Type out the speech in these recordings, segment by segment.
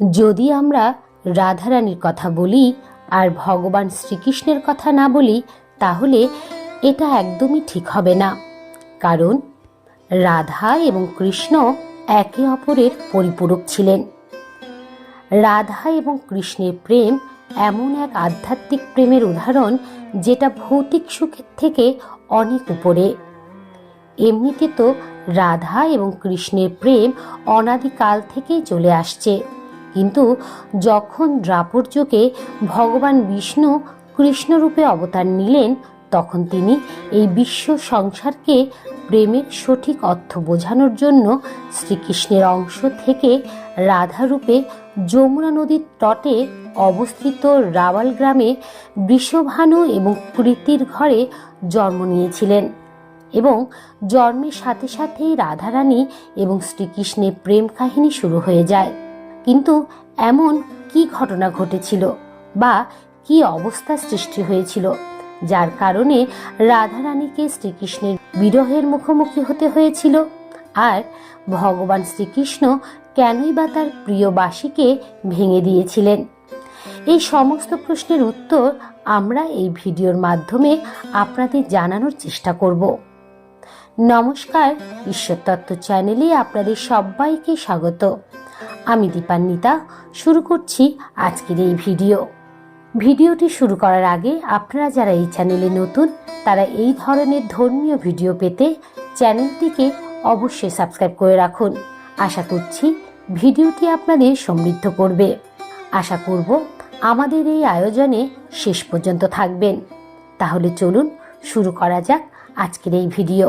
যদি আমরা রাধারানীর কথা বলি আর ভগবান শ্রীকৃষ্ণের কথা না বলি, তাহলে এটা একদমই ঠিক হবে না। কারণ রাধা এবং কৃষ্ণ একে অপরের পরিপূরক ছিলেন। রাধা এবং কৃষ্ণের প্রেম এমন এক আধ্যাত্মিক প্রেমের উদাহরণ যেটা ভৌতিক সুখের থেকে অনেক উপরে। এমনিতে তো রাধা এবং কৃষ্ণের প্রেম অনাদিকাল থেকেই চলে আসছে। কিন্তু যখন দ্রাপর যুগে ভগবান বিষ্ণু কৃষ্ণরূপে অবতার নিলেন, তখন তিনি এই বিশ্ব সংসারকে প্রেমের সঠিক অর্থ বোঝানোর জন্য শ্রীকৃষ্ণের অংশ থেকে রাধারূপে যমুনা নদীর তটে অবস্থিত রাওয়াল গ্রামে বৃষভানু এবং প্রীতির ঘরে জন্ম নিয়েছিলেন এবং জন্মের সাথে সাথেই রাধারানী এবং শ্রীকৃষ্ণের প্রেম কাহিনী শুরু হয়ে যায়। কিন্তু এমন কি ঘটনা ঘটেছিল বা কি অবস্থা সৃষ্টি হয়েছিল যার কারণে রাধারানীকে শ্রীকৃষ্ণের বিরহের মুখোমুখি হতে হয়েছিল? আর ভগবান শ্রীকৃষ্ণ কেনই বা তার প্রিয় বাসীকে ভেঙে দিয়েছিলেন? এই সমস্ত প্রশ্নের উত্তর আমরা এই ভিডিওর মাধ্যমে আপনাদের জানানোর চেষ্টা করব। নমস্কার ঈশ্বর তত্ত্ব চ্যানেলে আপনাদের সবাইকে স্বাগত। আমি দীপান্বিতা, শুরু করছি আজকের এই ভিডিও। ভিডিওটি শুরু করার আগে আপনারা যারা এই চ্যানেলে নতুন, তারা এই ধরনের ধর্মীয় ভিডিও পেতে চ্যানেলটিকে অবশ্যই সাবস্ক্রাইব করে রাখুন। আশা করছি ভিডিওটি আপনাদের সমৃদ্ধ করবে। আশা করব আমাদের এই আয়োজনে শেষ পর্যন্ত থাকবেন। তাহলে চলুন শুরু করা যাক আজকের এই ভিডিও।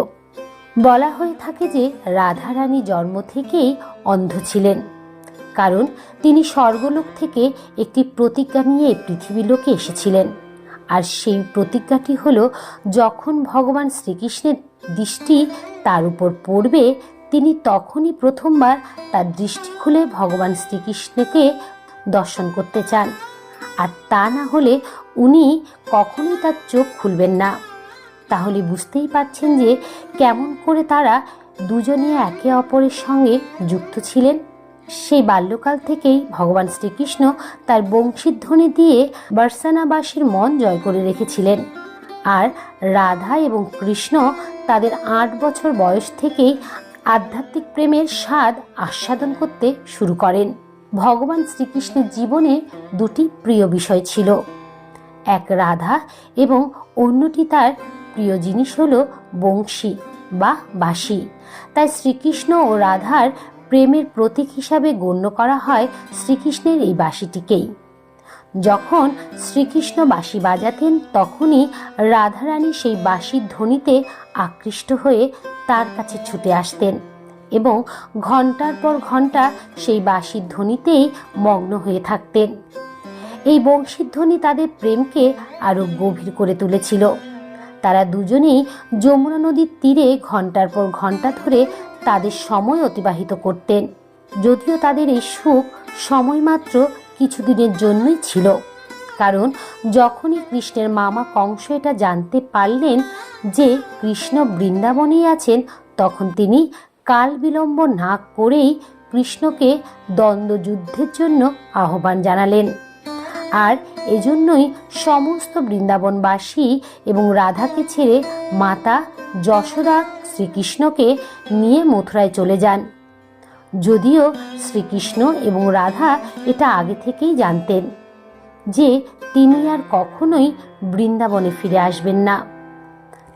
বলা হয়ে থাকে যে রাধারানী জন্ম থেকেই অন্ধ ছিলেন। কারণ তিনি স্বর্গলোক থেকে একটি প্রতিজ্ঞা নিয়ে পৃথিবী লোকে এসেছিলেন। আর সেই প্রতিজ্ঞাটি হলো, যখন ভগবান শ্রীকৃষ্ণের দৃষ্টি তার উপর পড়বে, তিনি তখনই প্রথমবার তার দৃষ্টি খুলে ভগবান শ্রীকৃষ্ণকে দর্শন করতে চান। আর তা না হলে উনি কখনোই তার চোখ খুলবেন না। তাহলে বুঝতেই পারছেন যে কেমন করে তারা দুজনে একে অপরের সঙ্গে যুক্ত ছিলেন। সেই বাল্যকাল থেকেই ভগবান শ্রীকৃষ্ণ তার বংশীধ্বনি দিয়ে বার্সানাবাসীর মন জয় করে রেখেছিলেন। আর রাধা এবং কৃষ্ণ তাদের আট বছর বয়স থেকেই আধ্যাত্মিক প্রেমের স্বাদ আস্বাদন করতে শুরু করেন। ভগবান শ্রীকৃষ্ণের জীবনে দুটি প্রিয় বিষয় ছিল। এক রাধা এবং অন্যটি তার প্রিয় জিনিস হল বংশী বা বাঁশি তাই শ্রীকৃষ্ণ ও রাধার প্রেমের প্রতীক হিসাবে গণ্য করা হয় শ্রীকৃষ্ণের এই বাঁশিটিকেই। যখন শ্রীকৃষ্ণ বাঁশি বাজাতেন, তখনই রাধারানী সেই বাঁশির ধ্বনিতে আকৃষ্ট হয়ে তার কাছে ছুটে আসতেন এবং ঘণ্টার পর ঘণ্টা সেই বাঁশির ধ্বনিতেই মগ্ন হয়ে থাকতেন। এই বংশীর ধ্বনি তাদের প্রেমকে আরও গভীর করে তুলেছিল। তারা দুজনেই যমুনা নদীর তীরে ঘণ্টার পর ঘণ্টা ধরে তাদের সময় অতিবাহিত করতেন। যদিও তাদের এই সুখ সময়মাত্র কিছুদিনের জন্যই ছিল। কারণ যখনই কৃষ্ণের মামা কংস এটা জানতে পারলেন যে কৃষ্ণ বৃন্দাবনেই আছেন, তখন তিনি কাল বিলম্ব না করেই কৃষ্ণকে দ্বন্দ্বযুদ্ধের জন্য আহ্বান জানালেন। আর এজন্যই সমস্ত বৃন্দাবনবাসী এবং রাধাকে ছেড়ে মাতা যশোদা শ্রীকৃষ্ণকে নিয়ে মথুরায় চলে যান। যদিও শ্রীকৃষ্ণ এবং রাধা এটা আগে থেকেই জানতেন যে তিনি আর কখনোই বৃন্দাবনে ফিরে আসবেন না।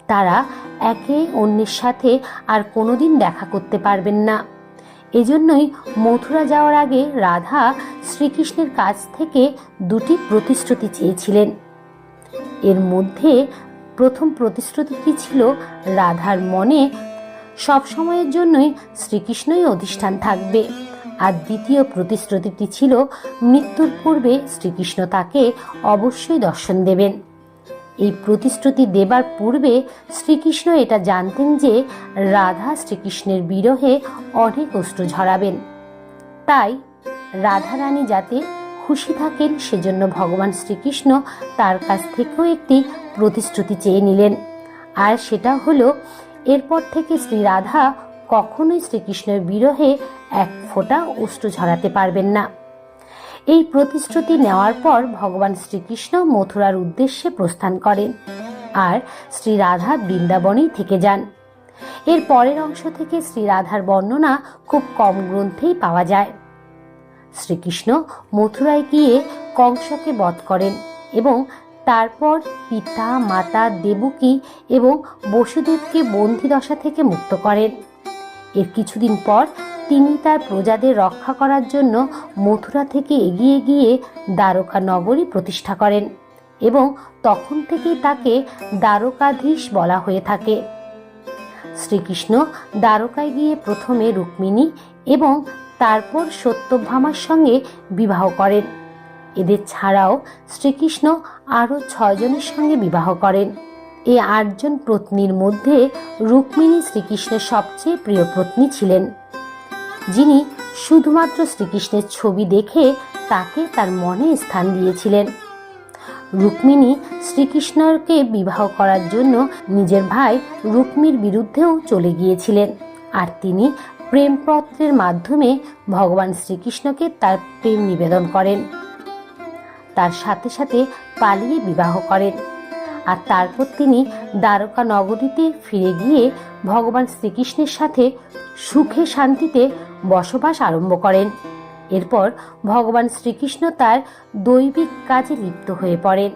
তারা একে অন্যের সাথে আর কোনোদিন দেখা করতে পারবেন না। এজন্যই মথুরা যাওয়ার আগে রাধা শ্রীকৃষ্ণের কাছ থেকে দুটি প্রতিশ্রুতি চেয়েছিলেন। এর মধ্যে প্রথম প্রতিশ্রুতিটি ছিল? রাধার মনে সব সময়ের জন্যই শ্রীকৃষ্ণই অধিষ্ঠান থাকবে। আর দ্বিতীয় প্রতিশ্রুতিটি ছিল, মৃত্যুর পূর্বে শ্রীকৃষ্ণ তাকে অবশ্যই দর্শন দেবেন। এই প্রতিশ্রুতি দেবার পূর্বে শ্রীকৃষ্ণ এটা জানতেন যে রাধা শ্রীকৃষ্ণের বিরহে অনেক অশ্রু ঝরাবেন। তাই রাধারানী যাতে খুশি থাকেন, সেজন্য ভগবান শ্রীকৃষ্ণ তার কাছ থেকেও একটি প্রতিশ্রুতি চেয়ে নিলেন। আর সেটা হলো, এরপর থেকে শ্রী রাধা কখনোই শ্রীকৃষ্ণের বিরহে এক ফোঁটা অশ্রু ঝরাতে পারবেন না। এই প্রতিশ্রুতি নেওয়ার পর ভগবান শ্রীকৃষ্ণ মথুরার উদ্দেশ্যে প্রস্থান করেন আর শ্রী রাধা বৃন্দাবনেই থেকে যান। এর পরের অংশ থেকে শ্রী রাধার বর্ণনা খুব কম গ্রন্থেই পাওয়া যায়। শ্রীকৃষ্ণ মথুরায় গিয়ে কংসকে বধ করেন এবং তারপর পিতা, মাতা, দেবকী এবং বসুদেবকে বন্দিদশা থেকে মুক্ত করেন। এর কিছুদিন পর তিনি তার প্রজাদের রক্ষা করার জন্য মথুরা থেকে এগিয়ে গিয়ে দ্বারকা নগরী প্রতিষ্ঠা করেন এবং তখন থেকেই তাকে দ্বারকাধীশ বলা হয়ে থাকে। শ্রীকৃষ্ণ দ্বারকায় গিয়ে প্রথমে রুক্মিণী এবং তারপর সত্যভামার সঙ্গে বিবাহ করেন। এদের ছাড়াও শ্রীকৃষ্ণ আরও ছয়জনের সঙ্গে বিবাহ করেন। এই আটজন পত্নীর মধ্যে রুক্মিণী শ্রীকৃষ্ণের সবচেয়ে প্রিয় পত্নী ছিলেন। যিনি শুধুমাত্র শ্রীকৃষ্ণের ছবি দেখে তাকে তার মনে স্থান দিয়েছিলেন। রুক্মিণী শ্রীকৃষ্ণকে বিবাহ করার জন্য নিজের ভাই রুক্মির বিরুদ্ধেও চলে গিয়েছিলেন। আর তিনি প্রেমপত্রের মাধ্যমে ভগবান শ্রীকৃষ্ণকে তার প্রেম নিবেদন করেন। তার সাথে সাথে পালিয়ে বিবাহ করেন। আর তারপর তিনি দ্বারকা নগরীতে ফিরে গিয়ে ভগবান শ্রীকৃষ্ণের সাথে সুখে শান্তিতে বসবাস আরম্ভ করেন। এরপর ভগবান শ্রীকৃষ্ণ তার দৈবিক কাজে লিপ্ত হয়ে পড়েন।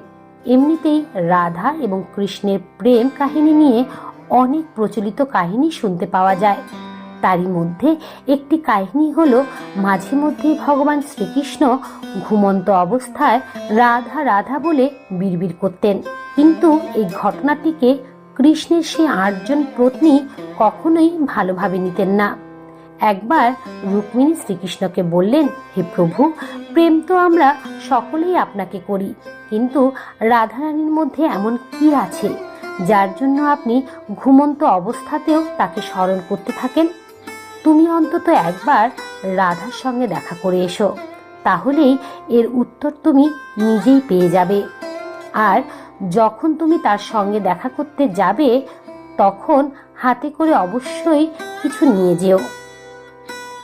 এমনিতেই রাধা এবং কৃষ্ণের প্রেম কাহিনী নিয়ে অনেক প্রচলিত কাহিনী শুনতে পাওয়া যায়। তারই মধ্যে একটি কাহিনী হল, মাঝে মধ্যে ভগবান শ্রীকৃষ্ণ ঘুমন্ত অবস্থায় রাধা রাধা বলে বিড়বিড় করতেন। কিন্তু এই ঘটনাটিকে কৃষ্ণের সেই আটজন পত্নী কখনোই ভালোভাবে নিতেন না। একবার রুক্মিণী শ্রীকৃষ্ণকে বললেন, হে প্রভু, প্রেম তো আমরা সকলেই আপনাকে করি, কিন্তু রাধারানীর মধ্যে এমন কি আছে, যার জন্য আপনি ঘুমন্ত অবস্থাতেও তাকে স্মরণ করতে থাকেন? তুমি অন্তত একবার রাধার সঙ্গে দেখা করে এসো। তাহলেই এর উত্তর তুমি নিজেই পেয়ে যাবে। আর যখন তুমি তার সঙ্গে দেখা করতে যাবে, তখন হাতে করে অবশ্যই কিছু নিয়ে যেও।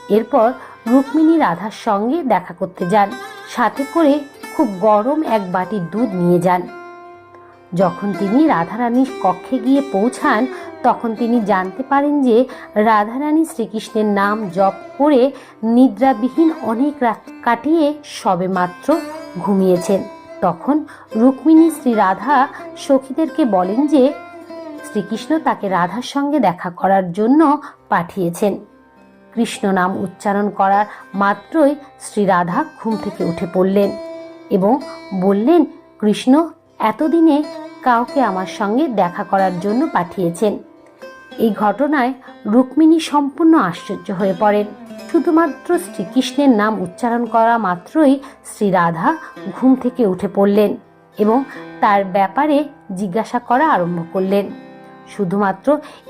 এরপর রুক্মিণী রাধার সঙ্গে দেখা করতে যান। সাথে করে খুব গরম এক বাটি দুধ নিয়ে যান। যখন তিনি রাধারানীর কক্ষে গিয়ে পৌঁছান তখন তিনি জানতে পারেন যে রাধারানী শ্রীকৃষ্ণের নাম জপ করে নিদ্রাবিহীন অনেক রাত কাটিয়ে সবে মাত্র ঘুমিয়েছেন। তখন রুক্মিণী শ্রী রাধা সখীদেরকে বলেন যে, শ্রীকৃষ্ণ তাকে রাধার সঙ্গে দেখা করার জন্য পাঠিয়েছেন। কৃষ্ণ নাম উচ্চারণ করার মাত্রই শ্রী রাধা ঘুম থেকে উঠে পড়লেন এবং বললেন, কৃষ্ণ, এতদিনে কাউকে আমার সঙ্গে দেখা করার জন্য পাঠিয়েছেন। এই ঘটনায় রুক্মিণী সম্পূর্ণ আশ্চর্য হয়ে পড়েন। শুধুমাত্র শ্রীকৃষ্ণের নাম উচ্চারণ করা মাত্রই শ্রী রাধা ঘুম থেকে উঠে পড়লেন এবং তার ব্যাপারে জিজ্ঞাসা করা আরম্ভ করলেন। শুধুমাত্র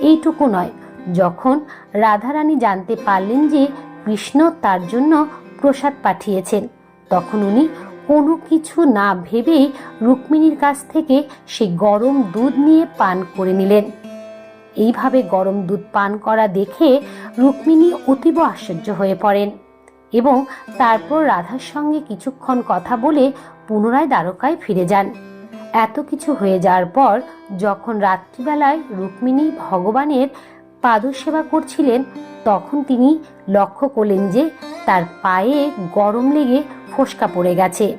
এইটুকু নয়, যখন রাধারানী জানতে পারলেন যে কৃষ্ণ তার জন্য প্রসাদ পাঠিয়েছেন, তখন উনি কোনো কিছু না ভেবেই রুক্মিণীর কাছ থেকে সেই গরম দুধ নিয়ে পান করে নিলেন। এইভাবে গরম দুধ পান করা দেখে রুক্মিণী অতীব আশ্চর্য হয়ে পড়েন এবং তারপর রাধার সঙ্গে কিছুক্ষণ কথা বলে পুনরায় দ্বারকায় ফিরে যান। এত কিছু হয়ে যাওয়ার পর যখন রাত্রিবেলায় রুক্মিণী ভগবানের পাদসেবা করছিলেন, তখন তিনি লক্ষ্য করলেন যে তার পায়ে গরম লেগে ফোসকা পড়ে গেছে।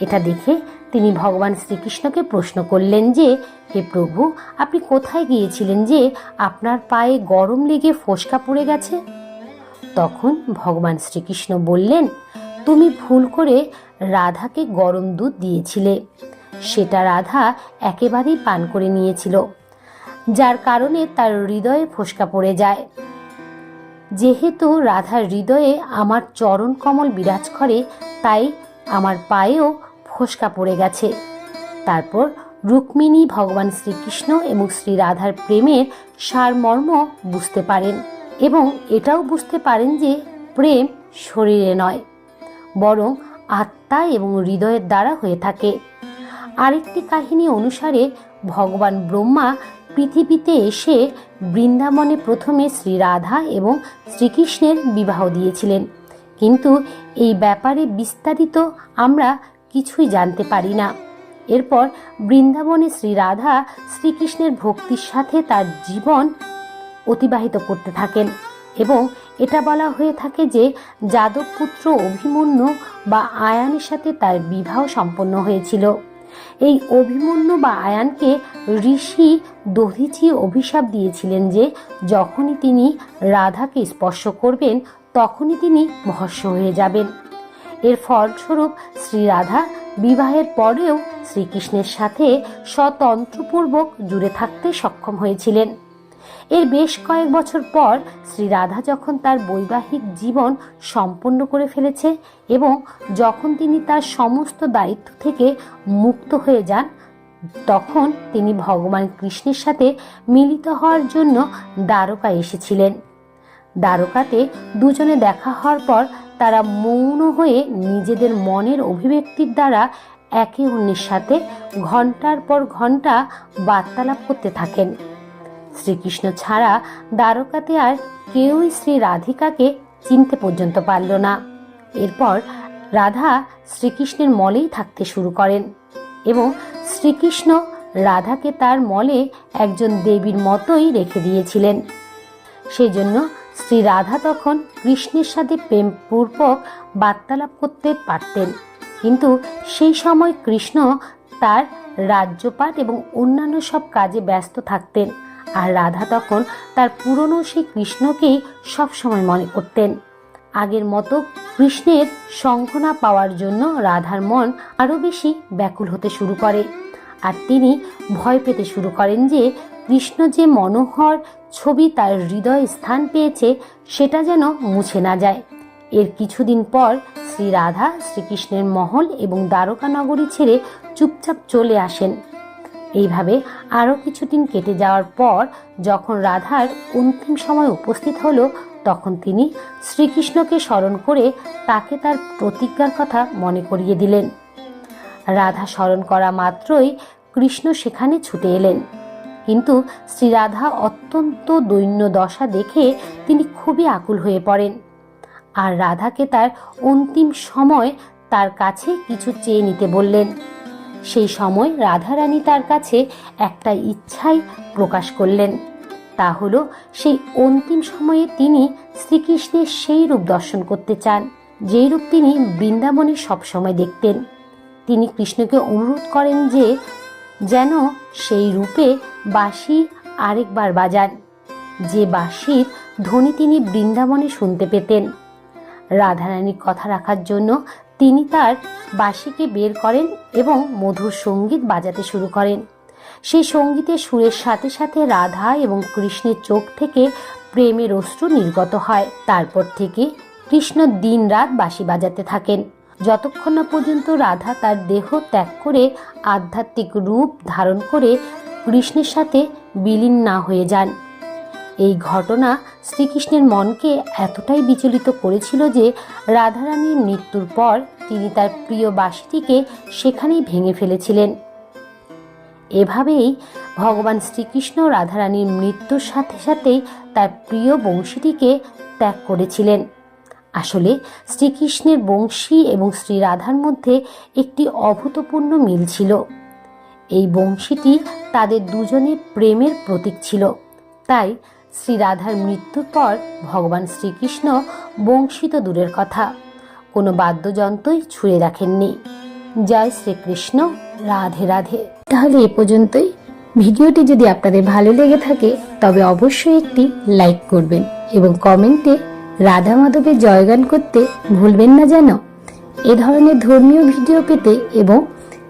এটা দেখে তিনি ভগবান শ্রীকৃষ্ণকে প্রশ্ন করলেন যে, হে প্রভু, আপনি কোথায় গিয়েছিলেন যে আপনার পায়ে গরম লেগে ফোসকা পড়ে গেছে? তখন ভগবান শ্রীকৃষ্ণ বললেন, তুমি ভুল করে রাধাকে গরম দুধ দিয়েছিলে। সেটা রাধা একেবারেই পান করে নিয়েছিল, যার কারণে তার হৃদয়ে ফোসকা পড়ে যায়। যেহেতু রাধার হৃদয়ে আমার চরণ কমল বিরাজ করে, তাই আমার পায়েও ফোসকা পড়ে গেছে। তারপর রুক্মিণী ভগবান শ্রীকৃষ্ণ এবং শ্রী রাধার প্রেমের সারমর্ম বুঝতে পারেন এবং এটাও বুঝতে পারেন যে প্রেম শরীরে নয়, বরং আত্মা এবং হৃদয়ের দ্বারা হয়ে থাকে। আরেকটি কাহিনী অনুসারে ভগবান ব্রহ্মা পৃথিবীতে এসে বৃন্দাবনে প্রথমে শ্রী রাধা এবং শ্রীকৃষ্ণের বিবাহ দিয়েছিলেন। কিন্তু এই ব্যাপারে বিস্তারিত আমরা কিছুই জানতে পারি না। এরপর বৃন্দাবনে শ্রী রাধা শ্রীকৃষ্ণের ভক্তির সাথে তার জীবন অতিবাহিত করতে থাকেন এবং এটা বলা হয়ে থাকে যে যাদবপুত্র অভিমন্যু বা আয়ানের সাথে তার বিবাহ সম্পন্ন হয়েছিল। এই অভিমন্যু বা আয়ানকে ঋষি দধিচি অভিশাপ দিয়েছিলেন যে যখনই তিনি রাধাকে স্পর্শ করবেন, তখনই তিনি ভস্য হয়ে যাবেন। এর ফলস্বরূপ শ্রী রাধা বিবাহের পরেও শ্রীকৃষ্ণের সাথে স্বতন্ত্রপূর্বক জুড়ে থাকতে সক্ষম হয়েছিলেন। এর বেশ কয়েক বছর পর শ্রী রাধা যখন তার বৈবাহিক জীবন সম্পন্ন করে ফেলেছে এবং যখন তিনি তার সমস্ত দায়িত্ব থেকে মুক্ত হয়ে যান, তখন তিনি ভগবান কৃষ্ণের সাথে মিলিত হওয়ার জন্য দ্বারকা এসেছিলেন। দ্বারকাতে দুজনে দেখা হওয়ার পর তারা মৌন হয়ে নিজেদের মনের অভিব্যক্তির দ্বারা একে অন্যের সাথে ঘণ্টার পর ঘণ্টা বার্তালাপ করতে থাকেন। শ্রীকৃষ্ণ ছাড়া দ্বারকাতে আর কেউই শ্রী রাধিকাকে চিনতে পর্যন্ত পারল না। এরপর রাধা শ্রীকৃষ্ণের মলেই থাকতে শুরু করেন এবং শ্রীকৃষ্ণ রাধাকে তার মলে একজন দেবীর মতোই রেখে দিয়েছিলেন। সেই জন্য শ্রী রাধা তখন কৃষ্ণের সাথে প্রেমপূর্বক বার্তালাপ করতে পারতেন। কিন্তু সেই সময় কৃষ্ণ তার রাজ্যপাট এবং অন্যান্য সব কাজে ব্যস্ত থাকতেন আর রাধা তখন তার পুরনো সেই কৃষ্ণকেই সবসময় মনে করতেন। আগের মতো কৃষ্ণের শঙ্খ না পাওয়ার জন্য রাধার মন আরও বেশি ব্যাকুল হতে শুরু করে। আর তিনি ভয় পেতে শুরু করেন যে কৃষ্ণ যে মনোহর ছবি তার হৃদয় স্থান পেয়েছে, সেটা যেন মুছে না যায়। এর কিছুদিন পর শ্রী রাধা, শ্রীকৃষ্ণের মহল এবং দ্বারকা নগরী ছেড়ে চুপচাপ চলে আসেন। এইভাবে আরও কিছুদিন কেটে যাওয়ার পর যখন রাধার অন্তিম সময় উপস্থিত হলো, তখন তিনি শ্রীকৃষ্ণকে স্মরণ করে তাকে তার প্রতিজ্ঞার কথা মনে করিয়ে দিলেন। রাধা স্মরণ করা মাত্রই কৃষ্ণ সেখানে ছুটে এলেন। কিন্তু শ্রী রাধা অত্যন্ত দৈন্য দশা দেখে তিনি খুবই আকুল হয়ে পড়েন। আর রাধাকে তার অন্তিম সময় তার কাছে কিছু চেয়ে নিতে বললেন। সেই সময় রাধারানী তার কাছে একটা ইচ্ছাই প্রকাশ করলেন। তা হলো, সেই অন্তিম সময়ে তিনি শ্রীকৃষ্ণের সেই রূপ দর্শন করতে চান, যেই রূপ তিনি বৃন্দাবনে সবসময় দেখতেন। তিনি কৃষ্ণকে অনুরোধ করেন যে, যেন সেই রূপে বাঁশি আরেকবার বাজান। যে বাঁশির ধ্বনি তিনি বৃন্দাবনে শুনতে পেতেন। রাধারানীর কথা রাখার জন্য তিনি তার বাঁশিকে বের করেন এবং মধুর সংগীত বাজাতে শুরু করেন। সেই সঙ্গীতের সুরের সাথে সাথে রাধা এবং কৃষ্ণের চোখ থেকে প্রেমের অশ্রু নির্গত হয়। তারপর থেকে কৃষ্ণ দিন রাত বাঁশি বাজাতে থাকেন। যতক্ষণ না পর্যন্ত রাধা তার দেহ ত্যাগ করে আধ্যাত্মিক রূপ ধারণ করে কৃষ্ণের সাথে বিলীন না হয়ে যান। এই ঘটনা শ্রীকৃষ্ণের মনকে এতটাই বিচলিত করেছিল যে রাধারানীর মৃত্যুর পর তিনি তার প্রিয় বাসিটিকে সেখানেই ভেঙে ফেলেছিলেন। এভাবেই ভগবান শ্রীকৃষ্ণ রাধারানীর মৃত্যুর সাথে সাথেই তার প্রিয় বংশীটিকে ত্যাগ করেছিলেন। আসলে শ্রীকৃষ্ণের বংশী এবং শ্রী রাধার মধ্যে একটি অভূতপূর্ণ মিল ছিল। এই বংশীটি তাদের দুজনের প্রেমের প্রতীক ছিল। তাই শ্রী রাধার মৃত্যুর পর ভগবান শ্রীকৃষ্ণ বংশী তো দূরের কথা। কোনো বাদ্যযন্ত্রই ছুঁড়ে রাখেননি। জয় শ্রীকৃষ্ণ, রাধে রাধে। তাহলে এ পর্যন্তই। ভিডিওটি যদি আপনাদের ভালো লেগে থাকে, তবে অবশ্যই একটি লাইক করবেন এবং কমেন্টে রাধা মাধবের জয়গান করতে ভুলবেন না যেন। এ ধরনের ধর্মীয় ভিডিও পেতে এবং